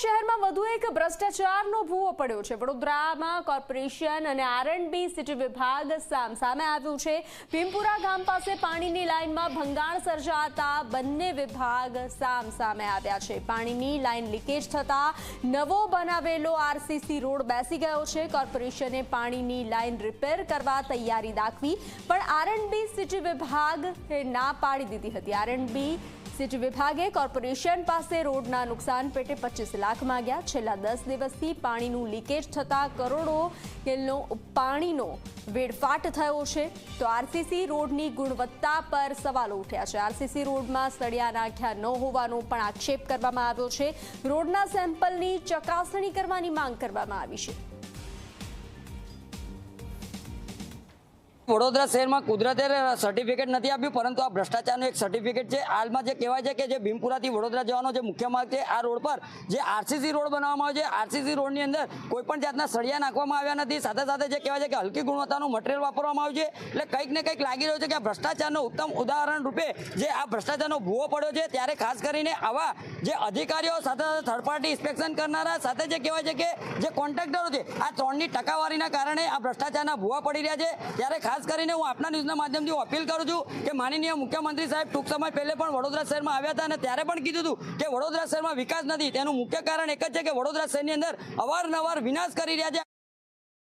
શહેરમાં વધુ એક ભ્રષ્ટાચારનો ભૂવો પડ્યો છે. વડોદરામાં કોર્પોરેશન અને આરએનબી સિટી વિભાગ સામે આવ્યું છે. ભીમપુરા ગામ પાસે પાણીની લાઇનમાં ભંગાણ સર્જાતા બંને વિભાગ સામ, સામે આવ્યા છે. પાણીની લાઇન લીકેજ થતા નવો બનાવેલો આરસીસી રોડ બેસી ગયો છે. કોર્પોરેશને પાણીની લાઇન રિપેર કરવા તૈયારી દાખવી, પણ આરએનબી સિટી વિભાગ ના પાડી દીધી હતી. આરએનબી સિટી વિભાગે કોર્પોરેશન પાસે રોડના નુકસાન પેટે પચીસ લાખ માંગ્યા. છેલ્લા દસ દિવસથી પાણીનું લીકેજ થતાં કરોડો કિલનો પાણીનો વેડફાટ થયો છે. તો આરસીસી રોડની ગુણવત્તા પર સવાલો ઉઠ્યા છે. આરસીસી રોડમાં સળિયા નાખ્યા ન હોવાનો પણ આક્ષેપ કરવામાં આવ્યો છે. રોડના સેમ્પલની ચકાસણી કરવાની માંગ કરવામાં આવી છે. વડોદરા શહેરમાં કુદરતે સર્ટિફિકેટ નથી આપ્યું, પરંતુ આ ભ્રષ્ટાચારનું એક સર્ટિફિકેટ છે. હાલમાં જે કહેવાય છે કે જે ભીમપુરાથી વડોદરા જવાનો જે મુખ્ય માર્ગ છે, આ રોડ પર જે આરસીસી રોડ બનાવવામાં આવ્યો છે આરસીસી રોડની અંદર કોઈ પણ જાતના સળિયા નાખવામાં આવ્યા નથી. સાથે સાથે જે કહેવાય છે કે હલકી ગુણવત્તાનું મટીરિયલ વાપરવામાં આવ્યું છે. એટલે કંઈક ને કંઈક લાગી રહ્યું છે કે આ ભ્રષ્ટાચારનું ઉત્તમ ઉદાહરણ રૂપે જે આ ભ્રષ્ટાચારનો ભૂવો પડ્યો છે, ત્યારે ખાસ કરીને આવા જે અધિકારીઓ, સાથે સાથે થર્ડ પાર્ટી ઇન્સ્પેક્શન કરનારા, સાથે જે કહેવાય છે કે જે કોન્ટ્રાક્ટરો છે, આ ત્રણની ટકાવારીના કારણે આ ભ્રષ્ટાચારના ભૂવા પડી રહ્યા છે. ત્યારે ખાસ કરીને હું આપના ન્યૂઝના માધ્યમથી હું અપીલ કરું છું કે માનનીય મુખ્યમંત્રી સાહેબ ટૂંક સમય પહેલે પણ વડોદરા શહેરમાં આવ્યા હતા અને ત્યારે પણ કીધું હતું કે વડોદરા શહેરમાં વિકાસ નથી. તેનું મુખ્ય કારણ એક જ છે કે વડોદરા શહેરની અંદર અવારનવાર વિનાશ કરી રહ્યા છે.